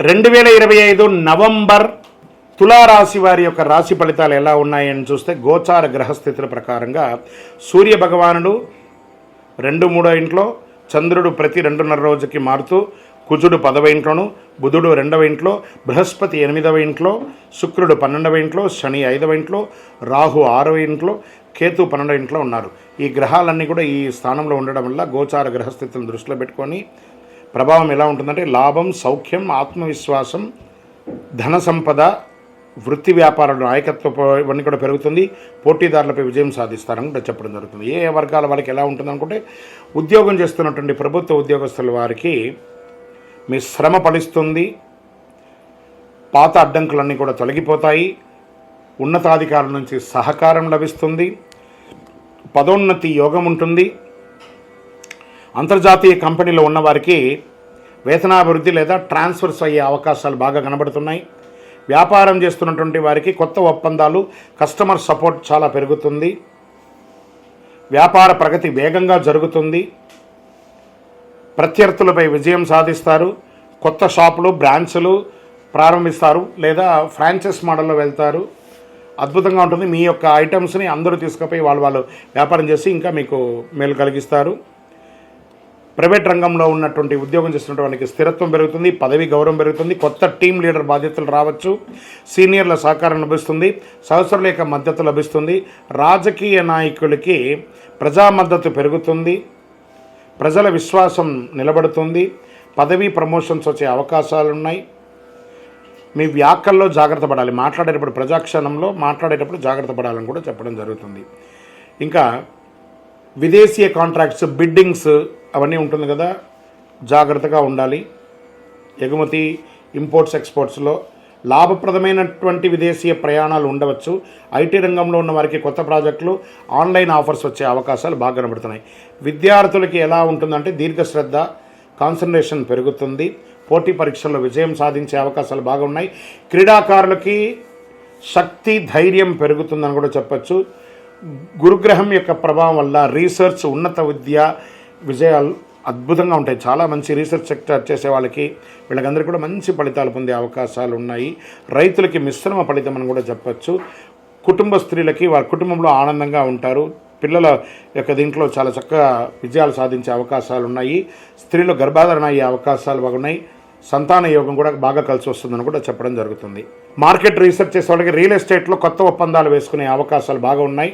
రెండు వేల ఇరవై ఐదు నవంబర్ తులారాశి వారి యొక్క రాశి ఫలితాలు ఎలా ఉన్నాయని చూస్తే గోచార గ్రహస్థితుల ప్రకారంగా సూర్య భగవానుడు రెండు మూడో ఇంట్లో చంద్రుడు ప్రతి రెండున్నర రోజుకి మారుతూ కుజుడు పదవ ఇంట్లోను బుధుడు రెండవ ఇంట్లో బృహస్పతి ఎనిమిదవ ఇంట్లో శుక్రుడు పన్నెండవ ఇంట్లో శని ఐదవ ఇంట్లో రాహు ఆరవ ఇంట్లో కేతు పన్నెండవ ఇంట్లో ఉన్నారు. ఈ గ్రహాలన్నీ కూడా ఈ స్థానంలో ఉండడం వల్ల గోచార గ్రహస్థితులను దృష్టిలో పెట్టుకొని ప్రభావం ఎలా ఉంటుందంటే లాభం సౌఖ్యం ఆత్మవిశ్వాసం ధన సంపద వృత్తి వ్యాపారాలు నాయకత్వ ఇవన్నీ కూడా పెరుగుతుంది. పోటీదారులపై విజయం సాధిస్తారని కూడా చెప్పడం జరుగుతుంది. ఏ ఏ వర్గాల వాళ్ళకి ఎలా ఉంటుంది అనుకుంటే ఉద్యోగం చేస్తున్నటువంటి ప్రభుత్వ ఉద్యోగస్తుల వారికి మీ శ్రమ ఫలిస్తుంది. పాత అడ్డంకులన్నీ కూడా తొలగిపోతాయి. ఉన్నతాధికారుల నుంచి సహకారం లభిస్తుంది. పదోన్నతి యోగం ఉంటుంది. అంతర్జాతీయ కంపెనీలో ఉన్నవారికి వేతనాభివృద్ధి లేదా ట్రాన్స్ఫర్స్ అయ్యే అవకాశాలు బాగా కనబడుతున్నాయి. వ్యాపారం చేస్తున్నటువంటి వారికి కొత్త ఒప్పందాలు కస్టమర్ సపోర్ట్ చాలా పెరుగుతుంది. వ్యాపార ప్రగతి వేగంగా జరుగుతుంది. ప్రత్యర్థులపై విజయం సాధిస్తారు. కొత్త షాపులు బ్రాంచ్లు ప్రారంభిస్తారు లేదా ఫ్రాంచైజ్ మోడల్లో వెళ్తారు. అద్భుతంగా ఉంటుంది. మీ యొక్క ఐటమ్స్ని అందరూ తీసుకుపోయి వాళ్ళు వాళ్ళు వ్యాపారం చేసి ఇంకా మీకు మేలు కలిగిస్తారు. ప్రైవేట్ రంగంలో ఉన్నటువంటి ఉద్యోగం చేస్తున్నటువంటి వారికి స్థిరత్వం పెరుగుతుంది పదవి గౌరవం పెరుగుతుంది కొత్త టీం లీడర్ బాధ్యతలు రావచ్చు సీనియర్ల సహకారం లభిస్తుంది సహస్రుల యొక్క మద్దతు లభిస్తుంది రాజకీయ నాయకులకి ప్రజా మద్దతు పెరుగుతుంది ప్రజల విశ్వాసం నిలబడుతుంది పదవి ప్రమోషన్స్ వచ్చే అవకాశాలు ఉన్నాయి మీ వ్యాఖ్యల్లో జాగ్రత్త పడాలి. మాట్లాడేటప్పుడు ప్రజాక్షణంలో మాట్లాడేటప్పుడు జాగ్రత్త పడాలని కూడా చెప్పడం జరుగుతుంది. ఇంకా విదేశీయ కాంట్రాక్ట్స్ బిడ్డింగ్స్ అవన్నీ ఉంటుంది కదా. జాగ్రత్తగా ఉండాలి. ఎగుమతి ఇంపోర్ట్స్ ఎక్స్పోర్ట్స్లో లాభప్రదమైనటువంటి విదేశీయ ప్రయాణాలు ఉండవచ్చు. ఐటీ రంగంలో ఉన్న వారికి కొత్త ప్రాజెక్టులు ఆన్లైన్ ఆఫర్స్ వచ్చే అవకాశాలు బాగా కనబడుతున్నాయి. విద్యార్థులకి ఎలా ఉంటుందంటే దీర్ఘశ్రద్ధ కాన్సన్ట్రేషన్ పెరుగుతుంది. పోటీ పరీక్షల్లో విజయం సాధించే అవకాశాలు బాగున్నాయి క్రీడాకారులకి శక్తి ధైర్యం పెరుగుతుందని కూడా చెప్పచ్చు. గురుగ్రహం యొక్క ప్రభావం వల్ల రీసెర్చ్ ఉన్నత విద్య విజయాలు అద్భుతంగా ఉంటాయి. చాలా మంచి రీసెర్చ్ సెక్టర్ చేసే వాళ్ళకి వీళ్ళకందరికీ కూడా మంచి ఫలితాలు పొందే అవకాశాలు ఉన్నాయి. రైతులకి మిశ్రమ ఫలితం అని కూడా చెప్పచ్చు. కుటుంబ స్త్రీలకి వారి కుటుంబంలో ఆనందంగా ఉంటారు. పిల్లల యొక్క దీంట్లో చాలా చక్కగా విజయాలు సాధించే అవకాశాలు ఉన్నాయి. స్త్రీలు గర్భాధారణ అయ్యే అవకాశాలు బాగున్నాయి సంతాన యోగం కూడా బాగా కలిసి వస్తుందని కూడా చెప్పడం జరుగుతుంది. మార్కెట్ రీసెర్చ్ చేసే వాళ్ళకి రియల్ ఎస్టేట్లో కొత్త ఒప్పందాలు వేసుకునే అవకాశాలు బాగా ఉన్నాయి.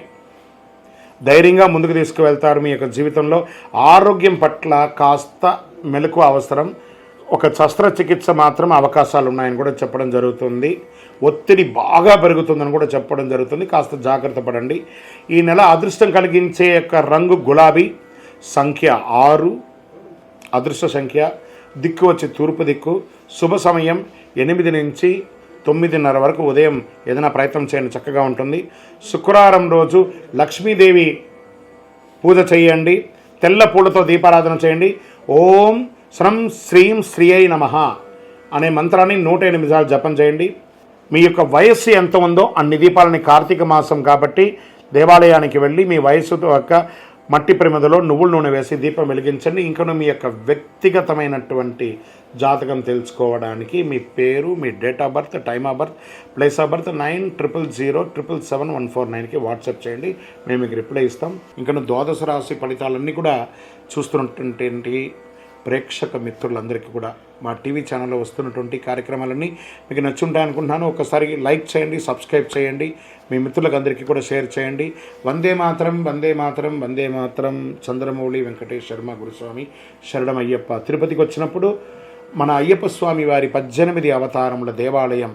ధైర్యంగా ముందుకు తీసుకువెళ్తారు మీ యొక్క జీవితంలో. ఆరోగ్యం పట్ల కాస్త మెలకు అవసరం. ఒక శస్త్రచికిత్స మాత్రం అవకాశాలు ఉన్నాయని కూడా చెప్పడం జరుగుతుంది. ఒత్తిడి బాగా పెరుగుతుందని కూడా చెప్పడం జరుగుతుంది. కాస్త జాగ్రత్త పడండి. ఈ నెల అదృష్టం కలిగించే యొక్క రంగు గులాబీ సంఖ్య ఆరు. అదృష్ట సంఖ్య. దిక్కు వచ్చి తూర్పు దిక్కు. శుభ సమయం ఎనిమిది నుంచి తొమ్మిదిన్నర వరకు ఉదయం ఏదైనా ప్రయత్నం చేయండి చక్కగా ఉంటుంది. శుక్రవారం రోజు లక్ష్మీదేవి పూజ చేయండి తెల్ల పూలతో దీపారాధన చేయండి. ఓం శ్రం శ్రీం శ్రీయై నమ అనే మంత్రాన్ని నూట ఎనిమిది సార్లు జపం చేయండి. మీ యొక్క వయస్సు ఎంత ఉందో అన్ని దీపాలని కార్తీక మాసం కాబట్టి దేవాలయానికి వెళ్ళి మీ వయస్సు యొక్క మట్టి ప్రమిదలో నువ్వుల నూనె వేసి దీపం వెలిగించండి. ఇంకను మీ యొక్క వ్యక్తిగతమైనటువంటి జాతకం తెలుసుకోవడానికి మీ పేరు మీ date of birth time of birth place of birth nine triple zero triple seven one four నైన్కి వాట్సాప్ చేయండి. మేము మీకు రిప్లై ఇస్తాం. ఇంకను ద్వాదశ రాశి ఫలితాలన్నీ కూడా చూస్తున్నటువంటి ప్రేక్షక మిత్రులందరికీ కూడా మా టీవీ ఛానల్లో వస్తున్నటువంటి కార్యక్రమాలన్నీ మీకు నచ్చుంటాయి అనుకుంటున్నాను. ఒకసారి లైక్ చేయండి సబ్స్క్రైబ్ చేయండి మీ మిత్రులకు అందరికీ కూడా షేర్ చేయండి. వందే మాత్రం వందే మాత్రం వందే మాత్రం. చంద్రమౌళి వెంకటేష్ శర్మ గురుస్వామి శరణం అయ్యప్ప తిరుపతికి వచ్చినప్పుడు మన అయ్యప్ప స్వామి వారి పద్దెనిమిది అవతారముల దేవాలయం